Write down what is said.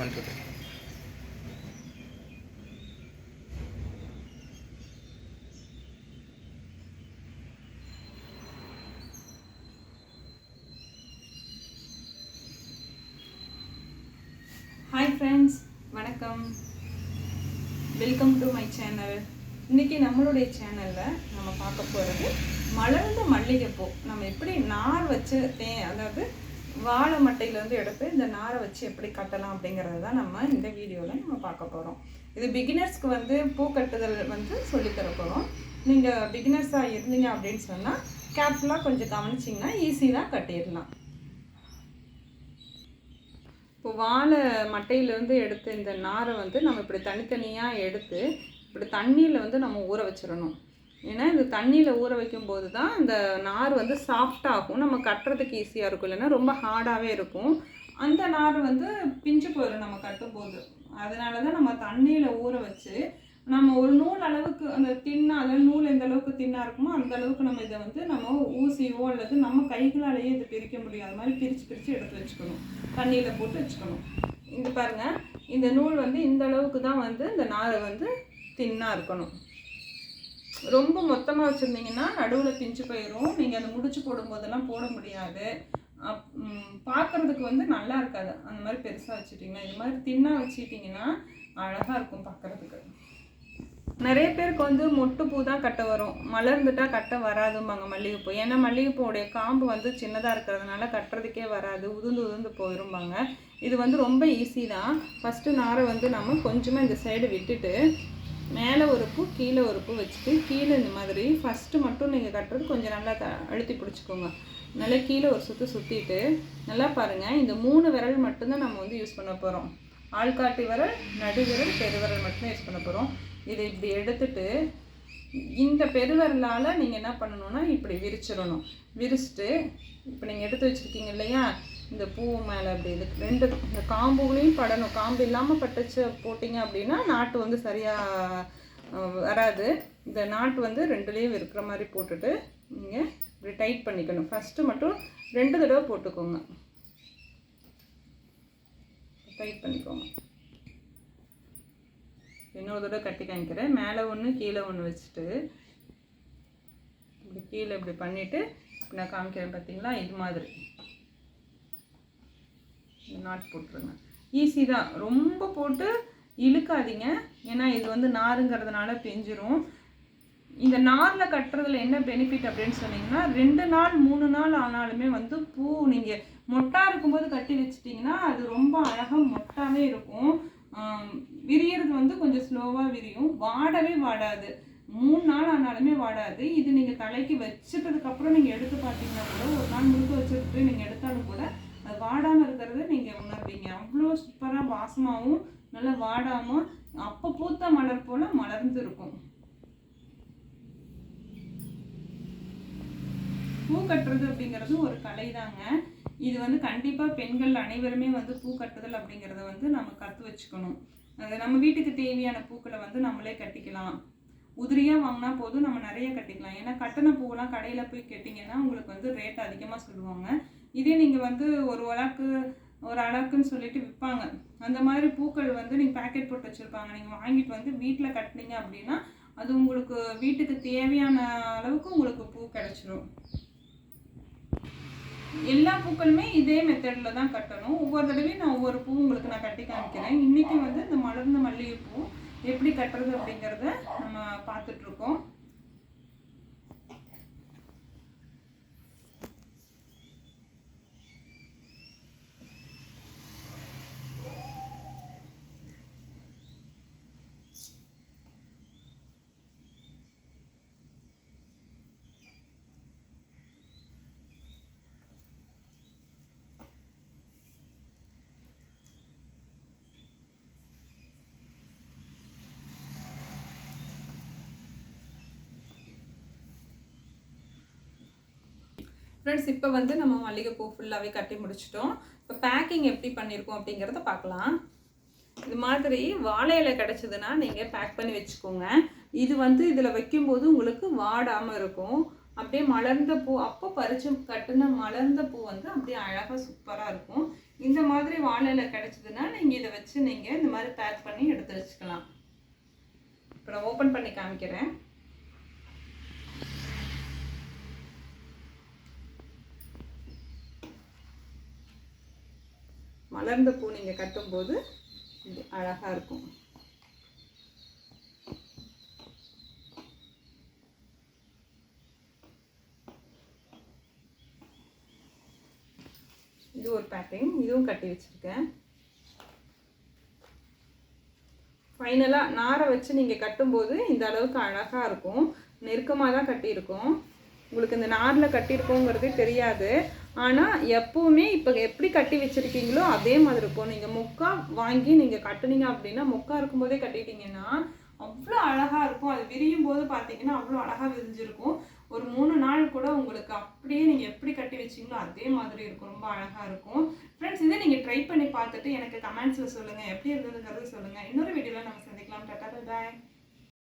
One two three hi friends வணக்கம். Welcome to my channel இன்னைக்கு நம்மளுடைய சேனலில் நம்ம பார்க்க போகிறது மலர்ந்த மல்லிகைப்பூ. நம்ம எப்படி நார் வச்சு தே அதாவது வாழை மட்டையிலேருந்து எடுத்து இந்த நாரை வச்சு எப்படி கட்டலாம் அப்படிங்கிறது தான் நம்ம இந்த வீடியோவில் நம்ம பார்க்க போகிறோம் இது பிகினர்ஸ்க்கு வந்து பூ கட்டுதல் வந்து சொல்லித்தர போகிறோம் நீங்கள் பிகினர்ஸாக இருந்தீங்க அப்படின்னு சொன்னால் கேர்ஃபுல்லாக கொஞ்சம் கவனிச்சிங்கன்னா ஈஸியாக கட்டிடலாம். இப்போ வாழை மட்டையிலேருந்து எடுத்து இந்த நாரை வந்து நம்ம இப்படி தனித்தனியாக எடுத்து இப்படி தண்ணியில் வந்து நம்ம ஊற வச்சிடணும். ஏன்னா இந்த தண்ணியில் ஊற வைக்கும்போது தான் இந்த நார் வந்து சாஃப்டாகும் நம்ம கட்டுறதுக்கு ஈஸியாக இருக்கும். இல்லைன்னா ரொம்ப ஹார்டாகவே இருக்கும். அந்த நார் வந்து பிஞ்சு போயிடும் நம்ம கட்டும்போது. அதனால தான் நம்ம தண்ணியில் ஊற வச்சு நம்ம ஒரு நூல் அளவுக்கு அந்த தின்னா அதாவது நூல் எந்த அளவுக்கு தின்னா இருக்குமோ அந்த அளவுக்கு நம்ம இதை வந்து நம்ம ஊசியோ அல்லது நம்ம கைகளாலேயே இதை பிரிக்க முடியும். அது மாதிரி பிரித்து பிரித்து எடுத்து வச்சுக்கணும். தண்ணியில் போட்டு வச்சுக்கணும். இது பாருங்கள் இந்த நூல் வந்து இந்த அளவுக்கு தான் வந்து இந்த நாரை வந்து தின்னாக இருக்கணும். ரொம்ப மொத்தமாக வச்சுருந்தீங்கன்னா நடுவில் பிஞ்சு போயிடும் நீங்கள் அதை முடிச்சு போடும்போதெல்லாம் போட முடியாது. அப் வந்து நல்லா இருக்காது. அந்த மாதிரி பெருசாக வச்சுட்டிங்கன்னா இது மாதிரி தின்னாக வச்சுட்டிங்கன்னா அழகாக இருக்கும் பார்க்குறதுக்கு நிறைய பேருக்கு வந்து மொட்டு பூ தான் கட்ட வரும். மலர்ந்துட்டா கட்ட வராதும்பாங்க மல்லிகைப்பூ. ஏன்னா மல்லிகைப்பூவுடைய காம்பு வந்து சின்னதாக இருக்கிறதுனால கட்டுறதுக்கே வராது. உதுந்து உதுந்து போயிரும்பாங்க. இது வந்து ரொம்ப ஈஸி தான். ஃபஸ்ட்டு நாரை வந்து நம்ம கொஞ்சமாக இந்த சைடு விட்டுட்டு மேலே ஒரு பூ கீழே ஒரு பூ வச்சுட்டு கீழே இந்த மாதிரி ஃபஸ்ட்டு மட்டும் நீங்கள் கட்டுறது கொஞ்சம் நல்லா த அழுத்தி பிடிச்சிக்கோங்க. நல்லா கீழே ஒரு சுற்று சுற்றிட்டு நல்லா பாருங்கள் இந்த மூணு விரல் மட்டும்தான் நம்ம வந்து யூஸ் பண்ண போகிறோம் ஆள்காட்டி விரல் நடுவிரல் பெருவிரல் மட்டும் யூஸ் பண்ண போகிறோம் இதை இப்படி எடுத்துட்டு இந்த பெருவரலால் நீங்கள் என்ன பண்ணணும்னா இப்படி விரிச்சிடணும். விரிச்சிட்டு இப்போ நீங்கள் எடுத்து வச்சுருக்கீங்க இல்லையா இந்த பூ மேலே அப்படி இது ரெண்டு இந்த காம்புகளையும் படணும். காம்பு இல்லாமல் பட்டுச்சு போட்டிங்க அப்படின்னா நாட்டு வந்து சரியாக வராது. இந்த நாட்டு வந்து ரெண்டுலேயும் இருக்கிற மாதிரி போட்டுட்டு நீங்கள் இப்படி டைட் பண்ணிக்கணும். ஃபஸ்ட்டு மட்டும் ரெண்டு தடவை போட்டுக்கோங்க. டைட் பண்ணிக்கோங்க. இன்னொரு தடவை கட்டி காமிக்கிறேன். மேலே ஒன்று கீழே ஒன்று வச்சுட்டு இப்படி கீழே இப்படி பண்ணிவிட்டு நான் காமிக்கிறேன் பார்த்தீங்களா இது மாதிரி. நாட் போட்டுருங்க. ஈஸி தான். ரொம்ப போட்டு இழுக்காதீங்க. ஏன்னா இது வந்து நாருங்கிறதுனால பெஞ்சிரும். இந்த நாரில் கட்டுறதுல என்ன பெனிஃபிட் அப்படின்னு சொன்னீங்கன்னா ரெண்டு நாள் மூணு நாள் ஆனாலுமே வந்து பூ நீங்கள் மொட்டாக இருக்கும்போது கட்டி வச்சிட்டிங்கன்னா அது ரொம்ப அழகாக மொட்டாகவே இருக்கும். விரியறது வந்து கொஞ்சம் ஸ்லோவாக விரியும். வாடவே வாடாது. மூணு நாள் ஆனாலுமே வாடாது. இது நீங்கள் தலைக்கு வச்சிட்டதுக்கப்புறம் நீங்கள் எடுத்து பார்த்தீங்கன்னா கூட ஒரு நாள் முழுக்க வச்சுட்டு நீங்கள் எடுத்தாலும் கூட அது வாடாமல் இருக்கிறத நீங்கள் உணர்வீங்க. அவ்வளோ சூப்பராக வாசமாகவும் நல்லா வாடாமல் அப்போ பூத்த மலர் போல் மலர்ந்து இருக்கும் பூ கட்டுறது அப்படிங்கிறது ஒரு கலை தாங்க இது வந்து கண்டிப்பாக பெண்கள் அனைவருமே வந்து பூ கட்டுதல் அப்படிங்கிறத வந்து நம்ம கற்று வச்சுக்கணும். நம்ம வீட்டுக்கு தேவையான பூக்களை வந்து நம்மளே கட்டிக்கலாம். உதிரியாக வாங்கினா போதும் நம்ம நிறைய கட்டிக்கலாம். ஏன்னா கட்டண பூவெல்லாம் கடையில் போய் கேட்டிங்கன்னா உங்களுக்கு வந்து ரேட் அதிகமாக சொல்லுவாங்க. இதே நீங்கள் வந்து ஒரு உலக்கு ஒரு அழகுன்னு சொல்லிட்டு விற்பாங்க அந்த மாதிரி பூக்கள் வந்து நீங்கள் பேக்கெட் போட்டு வச்சுருப்பாங்க. நீங்கள் வாங்கிட்டு வந்து வீட்டில் கட்டினீங்க அப்படின்னா அது உங்களுக்கு வீட்டுக்கு தேவையான அளவுக்கு உங்களுக்கு பூ கிடச்சிரும். எல்லா பூக்களுமே இதே மெத்தடில் தான் கட்டணும். ஒவ்வொரு தடவையும் நான் ஒவ்வொரு பூ உங்களுக்கு நான் கட்டி காமிக்கிறேன். இன்றைக்கி வந்து இந்த மலர்ந்த மல்லிகைப்பூ எப்படி கட்டுறது அப்படிங்கிறத நம்ம பார்த்துட்ருக்கோம் ஃப்ரெண்ட்ஸ் இப்போ வந்து நம்ம மல்லிகைப்பூ ஃபுல்லாகவே கட்டி முடிச்சிட்டோம். இப்போ பேக்கிங் எப்படி பண்ணியிருக்கோம் அப்படிங்கிறத பார்க்கலாம். இது மாதிரி வாழை இலை கிடச்சிதுன்னா நீங்கள் பேக் பண்ணி வச்சுக்கோங்க. இது வந்து இதில் வைக்கும்போது உங்களுக்கு வாடாமல் இருக்கும். அப்படியே மலர்ந்த பூ அப்போ பறித்து கட்டின மலர்ந்த பூ வந்து அப்படியே அழகாக சூப்பராக இருக்கும். இந்த மாதிரி வாழையில கிடச்சிதுன்னா நீங்கள் இதை வச்சு நீங்கள் இந்த மாதிரி பேக் பண்ணி எடுத்து வச்சுக்கலாம். இப்போ நான் ஓப்பன் பண்ணி காமிக்கிறேன். மலர்ந்த பூ நீங்கள் கட்டும்போது இது அழகாக இருக்கும். இது ஒரு பேக்கிங் இதுவும் கட்டி வச்சுருக்கேன். ஃபைனலாக நாரை வச்சு நீங்கள் கட்டும்போது இந்த அளவுக்கு அழகாக இருக்கும். நெருக்கமாக தான் கட்டியிருக்கோம். உங்களுக்கு இந்த நாரில் கட்டியிருக்கோங்கிறதே தெரியாது. ஆனால் எப்போவுமே இப்போ எப்படி கட்டி வச்சுருக்கீங்களோ அதே மாதிரி இருக்கும். நீங்கள் முக்கா வாங்கி நீங்கள் கட்டுனீங்க அப்படின்னா முக்கா இருக்கும்போதே கட்டிட்டீங்கன்னா அவ்வளோ அழகாக இருக்கும். அது விரியும் போது பார்த்தீங்கன்னா அவ்வளோ அழகாக விரிஞ்சிருக்கும். ஒரு மூணு நாள் கூட உங்களுக்கு அப்படியே நீங்கள் எப்படி கட்டி வச்சீங்களோ அதே மாதிரி இருக்கும். ரொம்ப அழகாக இருக்கும். ஃப்ரெண்ட்ஸ் இதை நீங்கள் ட்ரை பண்ணி பார்த்துட்டு எனக்கு கமெண்ட்ஸில் சொல்லுங்கள் எப்படி இருந்ததுங்கிறது சொல்லுங்கள் இன்னொரு வீடியோவில் நம்ம சந்திக்கலாம். Tata bye.